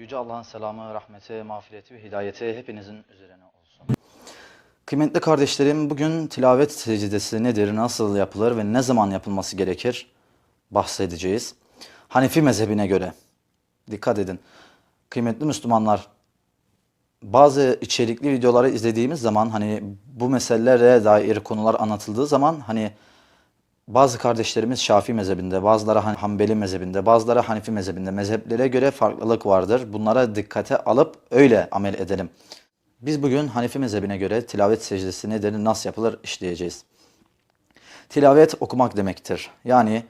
Yüce Allah'ın selamı, rahmeti, mağfireti ve hidayeti hepinizin üzerine olsun. Kıymetli kardeşlerim, bugün tilavet secdesi nedir, nasıl yapılır ve ne zaman yapılması gerekir bahsedeceğiz. Hanefi mezhebine göre, dikkat edin, kıymetli Müslümanlar, bazı içerikli videoları izlediğimiz zaman hani bu meselelere dair konular anlatıldığı zaman hani bazı kardeşlerimiz Şafii mezhebinde, bazıları Han- Hanbeli mezhebinde, bazıları Hanefi mezhebinde. Mezheplere göre farklılık vardır. Bunlara dikkate alıp öyle amel edelim. Biz bugün Hanefi mezhebine göre tilavet secdesi nedir, nasıl yapılır işleyeceğiz. Tilavet okumak demektir. Yani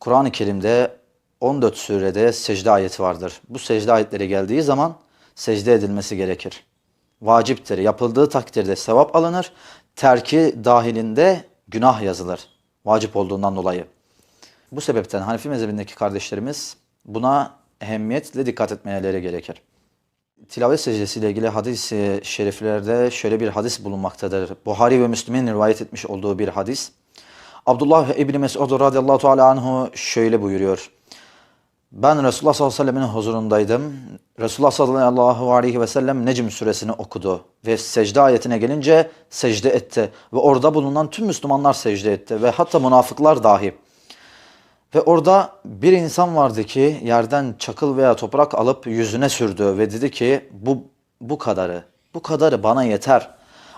Kur'an-ı Kerim'de 14 surede secde ayeti vardır. Bu secde ayetleri geldiği zaman secde edilmesi gerekir. Vaciptir. Yapıldığı takdirde sevap alınır. Terki dahilinde günah yazılır. Vacip olduğundan dolayı. Bu sebepten Hanefi mezhebindeki kardeşlerimiz buna ehemmiyetle dikkat etmeleri gerekir. Tilavet secdesiyle ilgili hadis-i şeriflerde şöyle bir hadis bulunmaktadır. Buhari ve Müslim'in rivayet etmiş olduğu bir hadis. Abdullah İbni Mesud radıyallahu teala anhu şöyle buyuruyor. Ben Resulullah sallallahu aleyhi ve sellemin huzurundaydım. Resulullah sallallahu aleyhi ve sellem Necm suresini okudu. Ve secde ayetine gelince secde etti. Ve orada bulunan tüm Müslümanlar secde etti. Ve hatta münafıklar dahi. Ve orada bir insan vardı ki yerden çakıl veya toprak alıp yüzüne sürdü ve dedi ki bu bu kadarı, bu kadarı bana yeter.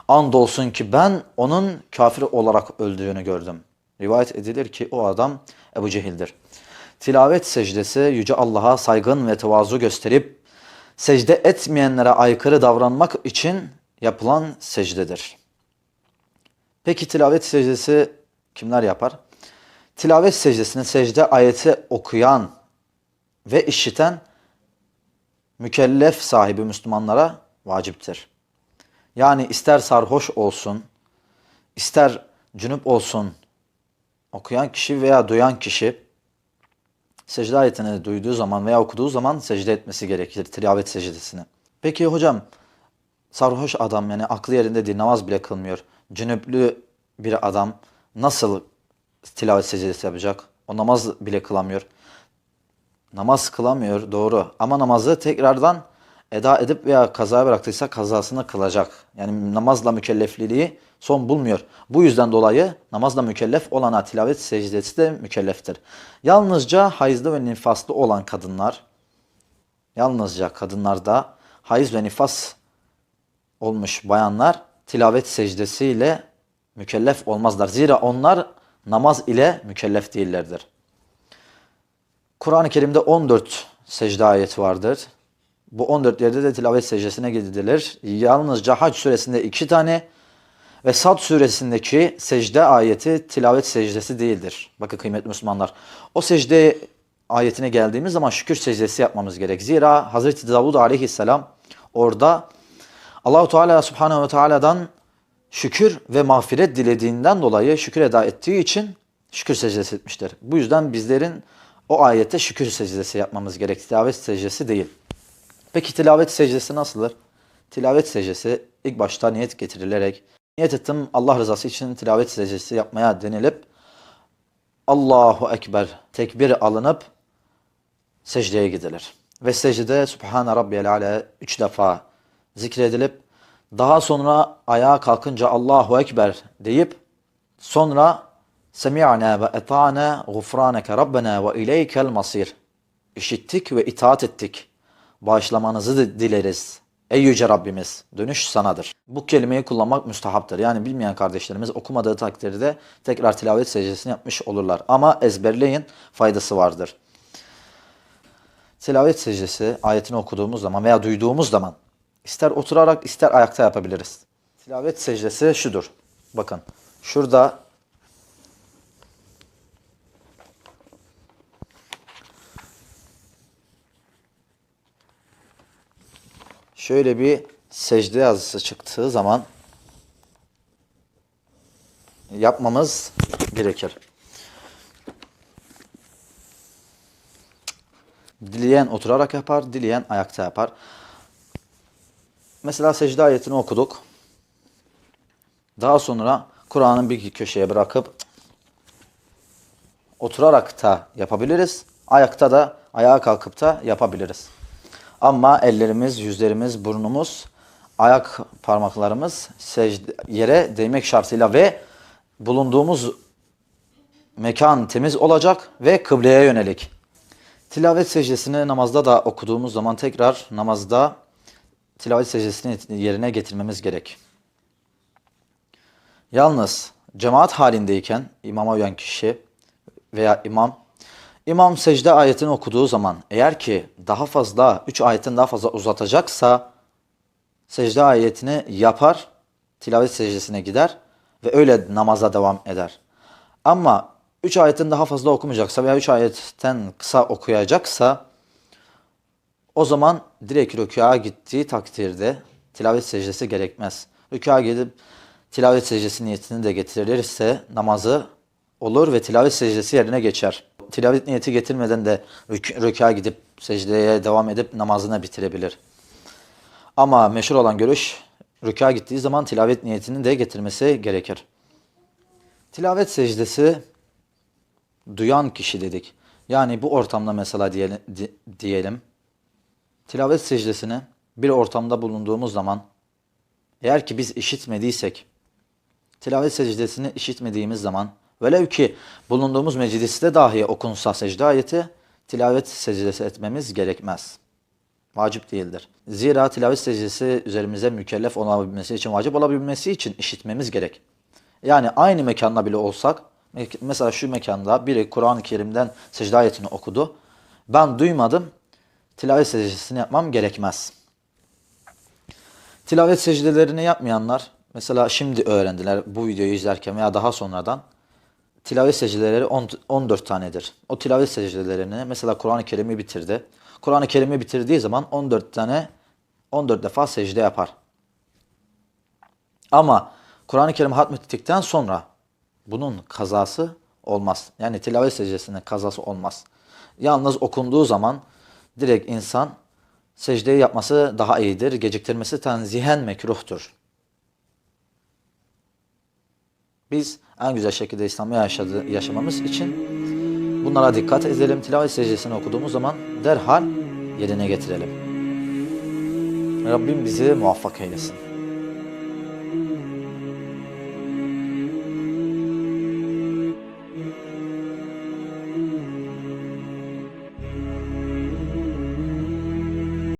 Andolsun ki ben onun kafir olarak öldüğünü gördüm. Rivayet edilir ki o adam Ebu Cehil'dir. Tilavet secdesi Yüce Allah'a saygın ve tevazu gösterip secde etmeyenlere aykırı davranmak için yapılan secdedir. Peki tilavet secdesi kimler yapar? Tilavet secdesini secde ayeti okuyan ve işiten mükellef sahibi Müslümanlara vaciptir. Yani ister sarhoş olsun, ister cünüp olsun, okuyan kişi veya duyan kişi secde ayetini duyduğu zaman veya okuduğu zaman secde etmesi gerekir tilavet secdesini. Peki hocam sarhoş adam yani aklı yerinde değil namaz bile kılmıyor. Cünüplü bir adam nasıl tilavet secdesi yapacak? O namaz bile kılamıyor. Namaz kılamıyor doğru ama namazı tekrardan eda edip veya kazaya bıraktıysa kazasını kılacak. Yani namazla mükellefliliği son bulmuyor. Bu yüzden dolayı namazla mükellef olana tilavet secdesi de mükelleftir. Yalnızca hayızlı ve nifaslı olan kadınlar, yalnızca kadınlarda hayız ve nifas olmuş bayanlar tilavet secdesiyle mükellef olmazlar. Zira onlar namaz ile mükellef değillerdir. Kur'an-ı Kerim'de 14 secde ayeti vardır. Bu 14 yerde de tilavet secdesine gidilir. Yalnızca Hac suresinde 2 tane ve Sad suresindeki secde ayeti tilavet secdesi değildir. Bakın kıymetli Müslümanlar. O secde ayetine geldiğimiz zaman şükür secdesi yapmamız gerek. Zira Hazreti Davud aleyhisselam orada Allahu Teala Subhanahu ve Teala'dan şükür ve mağfiret dilediğinden dolayı şükür eda ettiği için şükür secdesi etmiştir. Bu yüzden bizlerin o ayette şükür secdesi yapmamız gerek. Tilavet secdesi değil. Peki tilavet secdesi nasıldır? Tilavet secdesi ilk başta niyet getirilerek niyet ettim Allah rızası için tilavet secdesi yapmaya denilip Allahu Ekber tekbir alınıp secdeye gidilir. Ve secdede Subhane Rabbiyel Ala üç defa zikredilip daha sonra ayağa kalkınca Allahu Ekber deyip sonra Semi'na ve eta'na gufraneke Rabbena ve ileykel masir. İşittik ve itaat ettik. Bağışlamanızı di- dileriz. Ey yüce Rabbimiz dönüş sanadır. Bu kelimeyi kullanmak müstahaptır. Yani bilmeyen kardeşlerimiz okumadığı takdirde tekrar tilavet secdesini yapmış olurlar. Ama ezberleyin faydası vardır. Tilavet secdesi ayetini okuduğumuz zaman veya duyduğumuz zaman ister oturarak ister ayakta yapabiliriz. Tilavet secdesi şudur. Bakın şurada şöyle bir secde yazısı çıktığı zaman yapmamız gerekir. Dileyen oturarak yapar, dileyen ayakta yapar. Mesela secde ayetini okuduk. Daha sonra Kur'an'ın bir köşeye bırakıp oturarak da yapabiliriz. Ayakta da ayağa kalkıp da yapabiliriz. Ama ellerimiz, yüzlerimiz, burnumuz, ayak parmaklarımız secde, yere değmek şartıyla ve bulunduğumuz mekan temiz olacak ve kıbleye yönelik. Tilavet secdesini namazda da okuduğumuz zaman tekrar namazda tilavet secdesini yerine getirmemiz gerek. Yalnız cemaat halindeyken imama uyan kişi veya imam imam secde ayetini okuduğu zaman eğer ki daha fazla 3 ayetin daha fazla uzatacaksa secde ayetini yapar, tilavet secdesine gider ve öyle namaza devam eder. Ama 3 ayetin daha fazla okumayacaksa veya 3 ayetten kısa okuyacaksa o zaman direkt rükûa gittiği takdirde tilavet secdesi gerekmez. Rükûa gidip tilavet secdesi niyetini de getirilirse namazı olur ve tilavet secdesi yerine geçer. Tilavet niyeti getirmeden de rük- rükûa gidip secdeye devam edip namazını bitirebilir. Ama meşhur olan görüş rükûa gittiği zaman tilavet niyetini de getirmesi gerekir. Tilavet secdesi duyan kişi dedik. Yani bu ortamda mesela diyelim, di- diyelim tilavet secdesini bir ortamda bulunduğumuz zaman eğer ki biz işitmediysek tilavet secdesini işitmediğimiz zaman velev ki bulunduğumuz mecliste dahi okunsa secde ayeti tilavet secdesi etmemiz gerekmez. Vacip değildir. Zira tilavet secdesi üzerimize mükellef olabilmesi için, vacip olabilmesi için işitmemiz gerek. Yani aynı mekanda bile olsak, me- mesela şu mekanda biri Kur'an-ı Kerim'den secde ayetini okudu. Ben duymadım, tilavet secdesini yapmam gerekmez. Tilavet secdelerini yapmayanlar, mesela şimdi öğrendiler bu videoyu izlerken veya daha sonradan, tilavet secdeleri on- 14 tanedir. O tilavet secdelerini mesela Kur'an-ı Kerim'i bitirdi. Kur'an-ı Kerim'i bitirdiği zaman 14 tane 14 defa secde yapar. Ama Kur'an-ı Kerim hatmettikten sonra bunun kazası olmaz. Yani tilavet secdesinin kazası olmaz. Yalnız okunduğu zaman direkt insan secdeyi yapması daha iyidir. Geciktirmesi tenzihen mekruhtur. Biz en güzel şekilde İslam'ı yaşadı, yaşamamız için bunlara dikkat edelim. Tilavet secdesini okuduğumuz zaman derhal yerine getirelim. Rabbim bizi muvaffak eylesin.